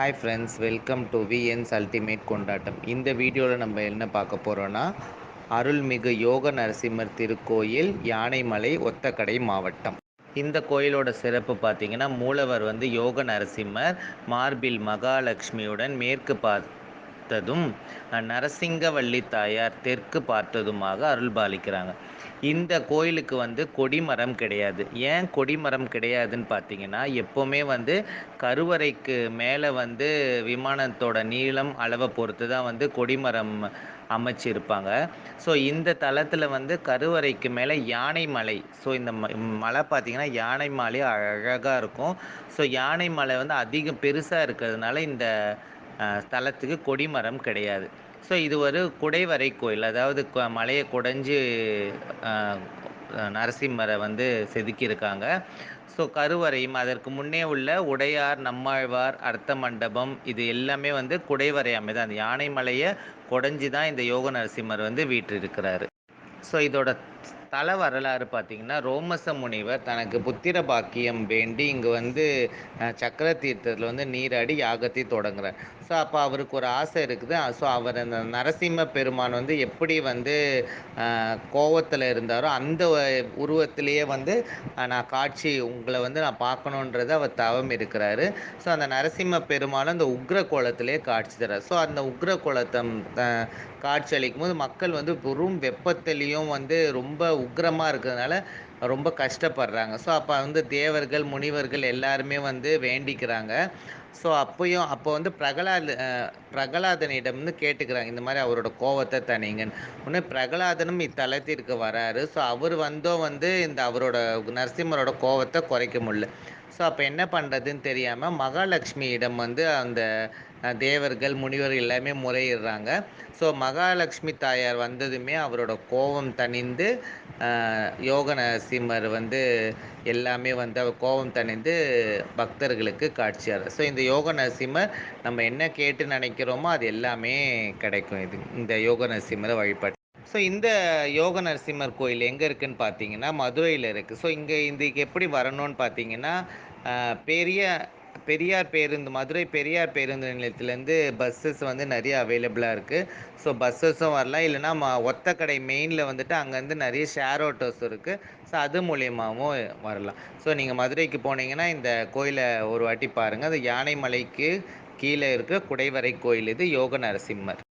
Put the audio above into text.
Hi friends welcome to VN's ultimate கொண்டாட்டம் இந்த வீடியோவில் நம்ம என்ன பார்க்க போகிறோன்னா அருள்மிகு யோக நரசிம்மர் திருக்கோயில் யானைமலை ஒத்தக்கடை மாவட்டம். இந்த கோயிலோட சிறப்பு பார்த்தீங்கன்னா மூலவர் வந்து யோக நரசிம்மர் மார்பில் மகாலட்சுமியுடன் மேற்கு பார்த்ததும் நரசிங்கவல்லி தாயார் தெற்கு பார்த்ததுமாக அருள்பாலிக்கிறாங்க. இந்த கோயிலுக்கு வந்து கொடிமரம் கிடையாது. ஏன் கொடிமரம் கிடையாதுன்னு பார்த்தீங்கன்னா எப்போவுமே வந்து கருவறைக்கு மேலே வந்து விமானத்தோட நீளம் அளவை பொறுத்து தான் வந்து கொடிமரம் அமைச்சிருப்பாங்க. ஸோ இந்த தளத்தில் வந்து கருவறைக்கு மேலே யானை மலை. ஸோ இந்த மலை பார்த்திங்கன்னா யானை மலை அழகாக இருக்கும். ஸோ யானை மலை வந்து அதிகம் பெருசாக இருக்கிறதுனால இந்த ஸ்தலத்துக்கு கொடிமரம் கிடையாது. ஸோ இது ஒரு குடைவரை கோயில். அதாவது மலையை குடைஞ்சு நரசிம்மரை வந்து செதுக்கியிருக்காங்க. ஸோ கருவறையும் அதற்கு முன்னே உள்ள உடையார் நம்மாழ்வார் அர்த்த மண்டபம் இது எல்லாமே வந்து குடைவரை அமைதான். அந்த யானை மலையை குடைஞ்சி தான் இந்த யோக நரசிம்மர் வந்து வீற்றிருக்கிறாரு. ஸோ இதோட தல வரலாறு பார்த்தீங்கன்னா ரோமச முனிவர் தனக்கு புத்திர பாக்கியம் வேண்டி இங்கே வந்து சக்கர தீர்த்தத்தில் வந்து நீராடி யாகத்தை தொடங்குறார். ஸோ அப்போ அவருக்கு ஒரு ஆசை இருக்குது. ஸோ அவர் அந்த நரசிம்ம பெருமான் வந்து எப்படி வந்து கோவத்தில் இருந்தாரோ அந்த உருவத்திலேயே வந்து நான் காட்சி உங்களை வந்து நான் பார்க்கணுன்றது அவர் தவம் இருக்கிறாரு. ஸோ அந்த நரசிம்ம பெருமான் அந்த உக்ர கோலத்திலேயே காட்சி தரார். ஸோ அந்த உக்ர கோலத்தை காட்சி அளிக்கும் போது மக்கள் வந்து வெறும் வெப்பத்திலையும் வந்து ரொம்ப ரொம்ப உக்ரமாக இருக்கிறதுனால ரொம்ப கஷ்டப்படுறாங்க. ஸோ அப்போ வந்து தேவர்கள் முனிவர்கள் எல்லாருமே வந்து வேண்டிக்கிறாங்க. ஸோ அப்போயும் அப்போ வந்து பிரகலாத பிரகலாதனிடம்னு கேட்டுக்கிறாங்க இந்த மாதிரி அவரோட கோவத்தை தனிங்கன்னு உடனே பிரகலாதனும் இத்தலத்திற்கு வராரு. ஸோ அவர் வந்தோ வந்து இந்த அவரோட நரசிம்மரோட கோவத்தை குறைக்க முடியல. ஸோ அப்போ என்ன பண்ணுறதுன்னு தெரியாமல் மகாலட்சுமியிடம் வந்து அந்த தேவர்கள் முனிவர் எல்லாமே முறையிடுறாங்க. ஸோ மகாலட்சுமி தாயார் வந்ததுமே அவரோட கோபம் தணிந்து யோக நரசிம்மர் வந்து எல்லாமே வந்து அவர் கோபம் தணிந்து பக்தர்களுக்கு காட்சியார் ஸோ இந்த யோக நரசிம்மர் நம்ம என்ன கேட்டு நினைக்கிறோமோ அது எல்லாமே கிடைக்கும். இது இந்த யோக நரசிம்மரை வழிபாட்டு ஸோ இந்த யோக நரசிம்மர் கோயில் எங்கே இருக்குதுன்னு பார்த்தீங்கன்னா மதுரையில் இருக்குது ஸோ இங்கே இதுக்கு எப்படி வரணும்னு பார்த்தீங்கன்னா பெரிய பெரியார் பேருந்து மதுரை பெரியார் பேருந்து நிலையத்துலேருந்து பஸ்ஸஸ் வந்து நிறைய அவைலபிளாக இருக்குது ஸோ பஸ்ஸஸும் வரலாம். இல்லைனா ம ஒத்தக்கடை மெயினில் வந்துட்டு அங்கேருந்து நிறைய ஷேர் ஆட்டோஸ் இருக்குது ஸோ அது மூலியமாகவும் வரலாம். ஸோ நீங்கள் மதுரைக்கு போனீங்கன்னா இந்த கோயிலை ஒரு வாட்டி பாருங்கள் அது யானை மலைக்கு கீழே இருக்க குடைவரை கோயில். இது யோக நரசிம்மர்.